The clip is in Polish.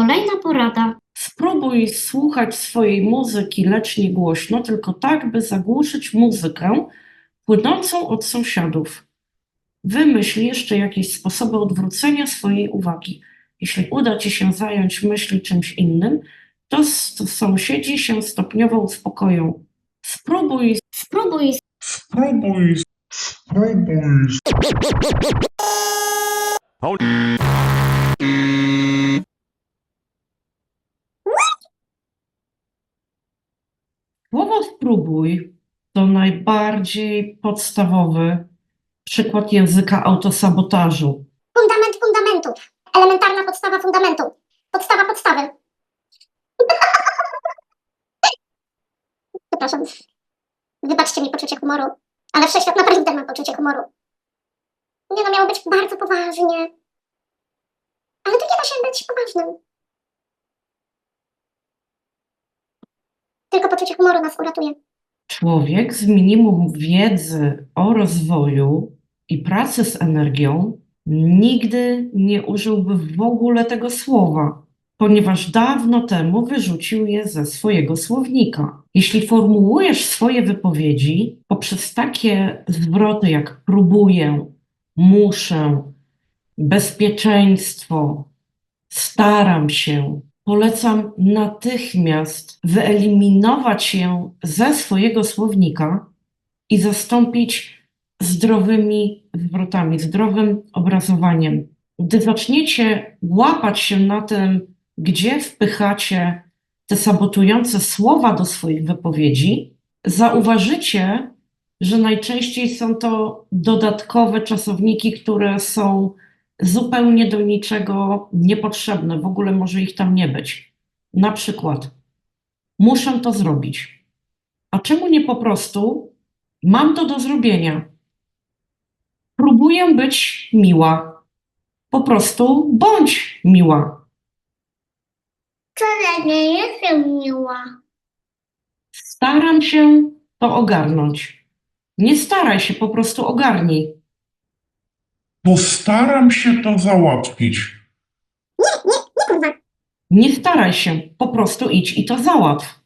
Kolejna porada. Spróbuj słuchać swojej muzyki, lecz nie głośno, tylko tak, by zagłuszyć muzykę płynącą od sąsiadów. Wymyśl jeszcze jakieś sposoby odwrócenia swojej uwagi. Jeśli uda ci się zająć myśli czymś innym, to sąsiedzi się stopniowo uspokoją. Spróbuj Spróbuj Spróbuj, spróbuj, Słowo spróbuj to najbardziej podstawowy przykład języka autosabotażu. Fundament fundamentów. Elementarna podstawa fundamentu. Podstawa podstawy. Przepraszam. Wybaczcie mi poczucie humoru, ale wszechświat naprawdę ma poczucie humoru. Nie no, miało być bardzo poważnie. Ale to nie da się być poważnym. Tylko poczucie humoru nas uratuje. Człowiek z minimum wiedzy o rozwoju i pracy z energią nigdy nie użyłby w ogóle tego słowa, ponieważ dawno temu wyrzucił je ze swojego słownika. Jeśli formułujesz swoje wypowiedzi poprzez takie zwroty jak próbuję, muszę, bezpieczeństwo, staram się, polecam natychmiast wyeliminować je ze swojego słownika i zastąpić zdrowymi zwrotami, zdrowym obrazowaniem. Gdy zaczniecie łapać się na tym, gdzie wpychacie te sabotujące słowa do swoich wypowiedzi, zauważycie, że najczęściej są to dodatkowe czasowniki, które są zupełnie do niczego niepotrzebne, w ogóle może ich tam nie być. Na przykład, muszę to zrobić. A czemu nie po prostu mam to do zrobienia? Próbuję być miła. Po prostu bądź miła. Wcale nie jestem miła. Staram się to ogarnąć. Nie staraj się, po prostu ogarnij. Postaram się to załatwić. Nie, nie, nie kurwa. Nie staraj się, po prostu idź i to załatw.